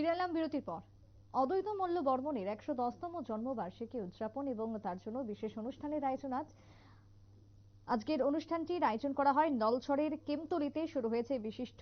ফিরে এলাম বিরতির পর। অদ্বৈত মল্ল বর্মনের একশো দশতম জন্মবার্ষিকী উদযাপন এবং তার জন্য বিশেষ অনুষ্ঠানের আয়োজন আজ। আজকের অনুষ্ঠানটির আয়োজন করা হয় নলছড়ের কেমতলিতে। শুরু হয়েছে বিশিষ্ট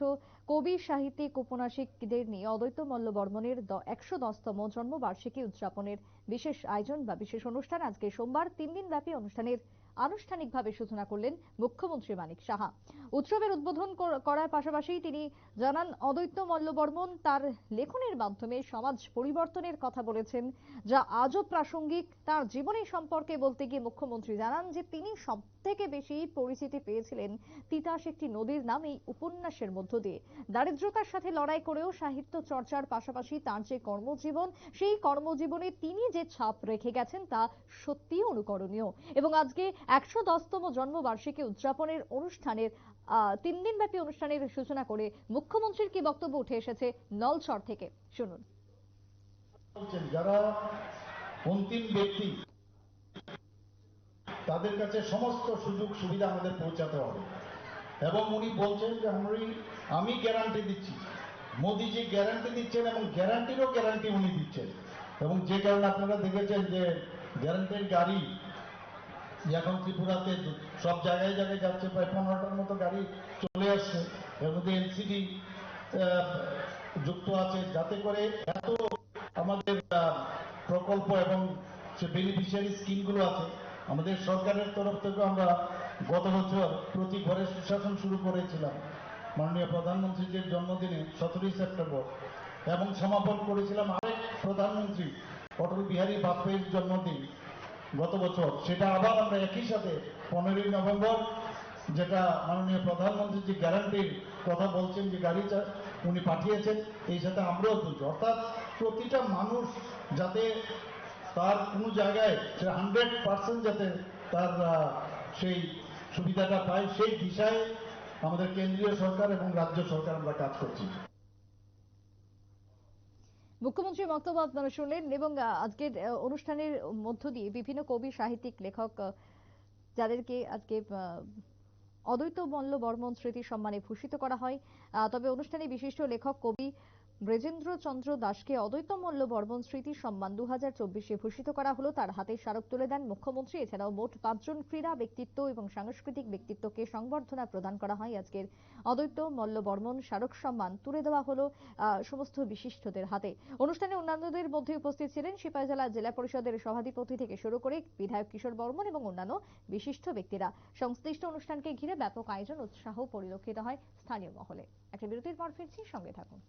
কবি, সাহিত্যিক ঔপন্যাসিকদের নিয়ে অদ্বৈত মল্ল বর্মনের একশো দশতম জন্মবার্ষিকী উদযাপনের বিশেষ আয়োজন বা বিশেষ অনুষ্ঠান আজকে সোমবার তিন দিন ব্যাপী অনুষ্ঠানের আনুষ্ঠানিকভাবে সূচনা করলেন মুখ্যমন্ত্রী মানিক সাহা। উৎসবের উদ্বোধন কর- করার পাশাপাশি তিনি জানান, অদ্বৈত মল্লবর্মন তার লেখনের মাধ্যমে সমাজ পরিবর্তনের কথা বলেছেন, যা আজও প্রাসঙ্গিক। তার জীবনী সম্পর্কে বলতে গিয়ে মুখ্যমন্ত্রী জানান যে, তিনি সব থেকে বেশি পরিচিতি পেয়েছিলেন তিতাস একটি নদীর নাম এই উপন্যাসের মধ্য দিয়ে। দারিদ্রতার সাথে লড়াই করেও সাহিত্য চর্চার পাশাপাশি তার যে কর্মজীবন, সেই কর্মজীবনে তিনি যে ছাপ রেখে গেছেন তা সত্যিই অনুকরণীয়। এবং আজকে একশো দশতম জন্মবার্ষিকী উদযাপনের অনুষ্ঠানের তিন দিন ব্যাপী অনুষ্ঠানের সূচনা করে মুখ্যমন্ত্রীর কি বক্তব্য উঠে এসেছে নলছড় থেকে? শুনুন। যারা অন্তিম ব্যক্তি, তাদের কাছে সমস্ত সুযোগ সুবিধা আমাদের পৌঁছাতে হবে। এবং উনি বলছেন যে আমি আমি গ্যারান্টি দিচ্ছি। মোদিজি গ্যারান্টি দিচ্ছেন এবং গ্যারান্টিরও গ্যারান্টি উনি দিচ্ছেন। এবং যে কারণে আপনারা দেখেছেন যে গ্যারান্টির গাড়ি এখন ত্রিপুরাতে সব জায়গায় জায়গায় যাচ্ছে, প্রায় পনেরোটার মতো গাড়ি চলে আসছে। এর মধ্যে এলসিডি যুক্ত আছে। যাতে করে এত আমাদের প্রকল্প এবং যে বেনিফিশিয়ারি স্কিমগুলো আছে, আমাদের সরকারের তরফ থেকে আমরা গত বছর প্রতি ঘরে সুশাসন শুরু করেছিলাম। মাননীয় প্রধানমন্ত্রীজির জন্মদিনে সতেরোই সেপ্টেম্বর। এবং সমাপন করেছিলাম আরেক প্রধানমন্ত্রী অটল বিহারী বাজপেয়ীর জন্মদিন। গত বছর। সেটা আবার আমরা একই সাথে পনেরোই নভেম্বর, যেটা মাননীয় প্রধানমন্ত্রী যে গ্যারান্টির কথা বলছেন যে গাড়ি উনি পাঠিয়েছেন, এই সাথে আমরাও তুলছি অর্থাৎ প্রতিটা মানুষ যাতে তার কোনো জায়গায় সে হান্ড্রেড পার্সেন্ট যাতে তার সেই সুবিধাটা পায়, সেই দিশায় আমাদের কেন্দ্রীয় সরকার এবং রাজ্য সরকার আমরা কাজ করছি। মুখ্যমন্ত্রীর বক্তব্য আপনারা শুনলেন এবং আজকের অনুষ্ঠানের মধ্য দিয়ে বিভিন্ন কবি, সাহিত্যিক, লেখক যাদেরকে আজকে অদ্বৈত মল্ল বর্মন স্মৃতি সম্মানে ভূষিত করা হয়। তবে অনুষ্ঠানে বিশিষ্ট লেখক, কবি ব্রেজেন্দ্র চন্দ্র দাসকে অদ্বৈত মল্ল বর্মন স্মৃতি সম্মান দু হাজার চব্বিশে ভূষিত করা হলো। তার হাতে স্মারক তুলে দেন মুখ্যমন্ত্রী। এছাড়াও মোট পাঁচজন ক্রীড়া ব্যক্তিত্ব এবং সাংস্কৃতিক ব্যক্তিত্বকে সংবর্ধনা প্রদান করা হয়। আজকের অদ্বৈত মল্ল বর্মন স্মারক সম্মান তুলে দেওয়া হলো সমস্ত বিশিষ্টদের হাতে। অনুষ্ঠানে অন্যান্যদের মধ্যে উপস্থিত ছিলেন সিপাহীজলা জেলা পরিষদের সভাধিপতি থেকে শুরু করে বিধায়ক কিশোর বর্মন এবং অন্যান্য বিশিষ্ট ব্যক্তিরা। সংশ্লিষ্ট অনুষ্ঠানকে ঘিরে ব্যাপক আয়োজন উৎসাহ পরিলক্ষিত হয় স্থানীয় মহলে। একটা বিরতির পর ফিরছি, সঙ্গে থাকুন।